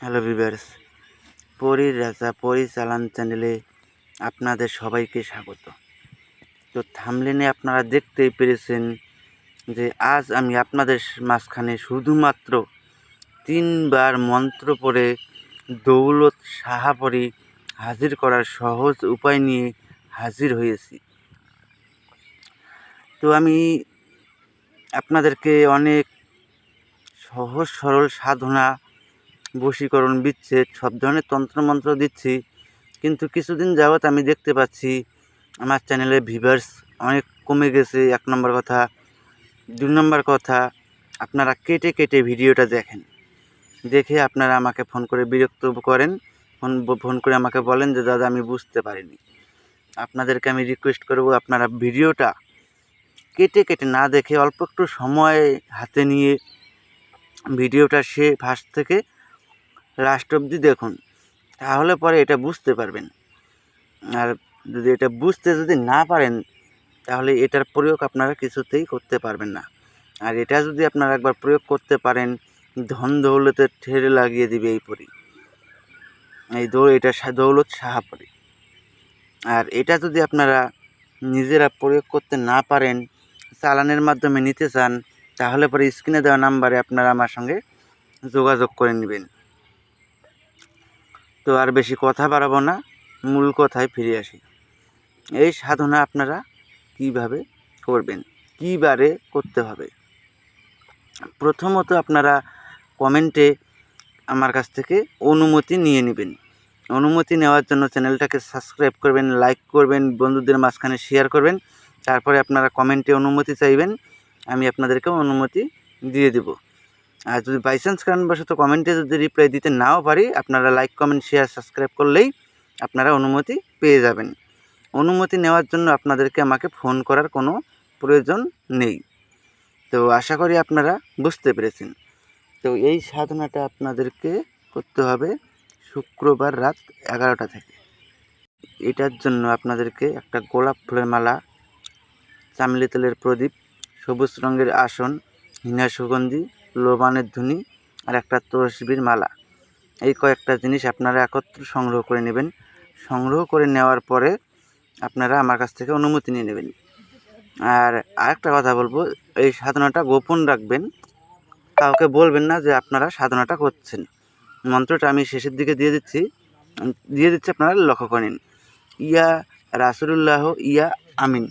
Hello viewers পরীর রাজা পরী চালান চ্যানেলে আপনাদের সবাইকে স্বাগত। তো থামলেনে আপনারা দেখতেই পেরেছেন যে আজ আমি আপনাদের মাঝখানে শুধুমাত্র তিনবার মন্ত্র পড়ে দৌলত সাহাপরি হাজির করার সহজ উপায় নিয়ে হাজির হয়েছি। তো আমি আপনাদেরকে অনেক সহজ সরল সাধনা বশীকরণ, বিচ্ছেদ, সব ধরনের তন্ত্রমন্ত্র দিচ্ছি। কিন্তু কিছুদিন যাবৎ আমি দেখতে পাচ্ছি, আমার চ্যানেলে ভিভার্স অনেক কমে গেছে, এক নম্বর কথা। দু নম্বর কথা, আপনারা কেটে কেটে ভিডিওটা দেখেন। দেখে আপনারা আমাকে ফোন করে বিরক্ত করেন ফোন ফোন করে আমাকে বলেন যে, দাদা, আমি বুঝতে পারিনি। আপনাদেরকে আমি রিকোয়েস্ট করব আপনারা ভিডিওটা কেটে কেটে না দেখে অল্প একটু সময় হাতে নিয়ে ভিডিওটা সে ফার্স্ট থেকে লাস্ট অবধি দেখুন, তাহলে পরে এটা বুঝতে পারবেন। আর যদি এটা বুঝতে যদি না পারেন, তাহলে এটার প্রয়োগ আপনারা কিছুতেই করতে পারবেন না। আর এটা যদি আপনারা একবার প্রয়োগ করতে পারেন, ধন দৌলতে ঠেলে লাগিয়ে দিবে এই পরি। এই দৌড় এটা দৌলত সাহাপরি আর এটা যদি আপনারা নিজেরা প্রয়োগ করতে না পারেন, চালানের মাধ্যমে নিতে চান, তাহলে পরে স্ক্রিনে দেওয়া নাম্বারে আপনারা আমার সঙ্গে যোগাযোগ করে নেবেন। তো আর বেশি কথা বাড়াবো না, মূল কথায় ফিরে আসি। এই সাধনা আপনারা কীভাবে করবেন? কীবারে করতে হবে? প্রথমত আপনারা কমেন্টে আমার কাছ থেকে অনুমতি নিয়ে নেবেন। অনুমতি নেওয়ার জন্য চ্যানেলটাকে সাবস্ক্রাইব করবেন, লাইক করবেন, বন্ধুদের মাঝখানে শেয়ার করবেন, তারপরে আপনারা কমেন্টে অনুমতি চাইবেন, আমি আপনাদেরকে অনুমতি দিয়ে দেবো। আর যদি বাই বাইচান্স কারণবশত কমেন্টে যদি রিপ্লাই দিতে নাও পারি, আপনারা লাইক কমেন্ট শেয়ার সাবস্ক্রাইব করলেই আপনারা অনুমতি পেয়ে যাবেন। অনুমতি নেওয়ার জন্য আপনাদেরকে আমাকে ফোন করার কোনো প্রয়োজন নেই। তো আশা করি আপনারা বুঝতে পেরেছেন। তো এই সাধনাটা আপনাদেরকে করতে হবে শুক্রবার রাত এগারোটা থেকে। এটার জন্য আপনাদেরকে একটা গোলাপ ফুলের মালা, চামলি তেলের প্রদীপ, সবুজ রঙের আসন, হিনা সুগন্ধি লোবানের ধুনি আর একটা তসবির মালা। এই কয়েকটা জিনিস আপনারা একত্র সংগ্রহ করে নেবেন। সংগ্রহ করে নেওয়ার পরে আপনারা আমার কাছ থেকে অনুমতি নিয়ে নেবেন। আর আরেকটা কথা বলব, এই সাধনাটা গোপন রাখবেন। কাউকে বলবেন না যে আপনারা সাধনাটা করছেন। মন্ত্রটা আমি শেষের দিকে দিয়ে দিচ্ছি। দিয়ে দিচ্ছি আপনারা লক্ষ্য করেন। ইয়া রাসুলুল্লাহ, ইয়া আমিন।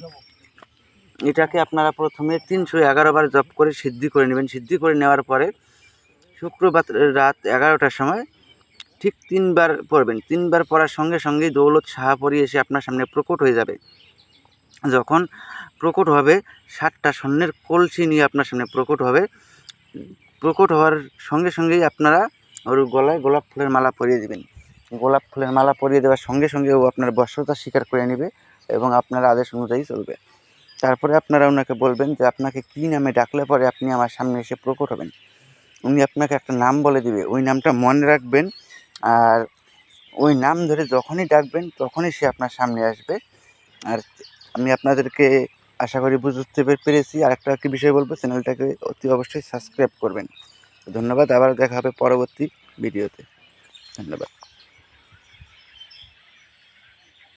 এটাকে আপনারা প্রথমে তিনশো এগারো বার জপ করে সিদ্ধি করে নেবেন। সিদ্ধি করে নেওয়ার পরে শুক্রবার রাত এগারোটার সময় ঠিক তিনবার পড়বেন। তিনবার পড়ার সঙ্গে সঙ্গেই দৌলত শাহাপরি এসে আপনার সামনে প্রকট হয়ে যাবে। যখন প্রকট হবে, সাতটা স্বর্ণের কলসি নিয়ে আপনার সামনে প্রকট হবে। প্রকট হওয়ার সঙ্গে সঙ্গেই আপনারা ওর গলায় গোলাপ ফুলের মালা পরিয়ে দেবেন। গোলাপ ফুলের মালা পরিয়ে দেওয়ার সঙ্গে সঙ্গে ও আপনার বর্ষতা স্বীকার করে নেবে এবং আপনার আদেশ অনুযায়ী চলবে। তারপরে আপনারা ওনাকে বলবেন যে, আপনাকে কী নামে ডাকলে পরে আপনি আমার সামনে এসে প্রকট হবেন? উনি আপনাকে একটা নাম বলে দিবে। ওই নামটা মনে রাখবেন। আর ওই নাম ধরে যখনই ডাকবেন, তখনই সে আপনার সামনে আসবে। আর আমি আপনাদেরকে আশা করি বুঝতে পেরেছি। আর একটা কি বিষয় বলব? চ্যানেলটাকে অতি অবশ্যই সাবস্ক্রাইব করবেন। ধন্যবাদ। আবার দেখা হবে পরবর্তী ভিডিওতে। ধন্যবাদ।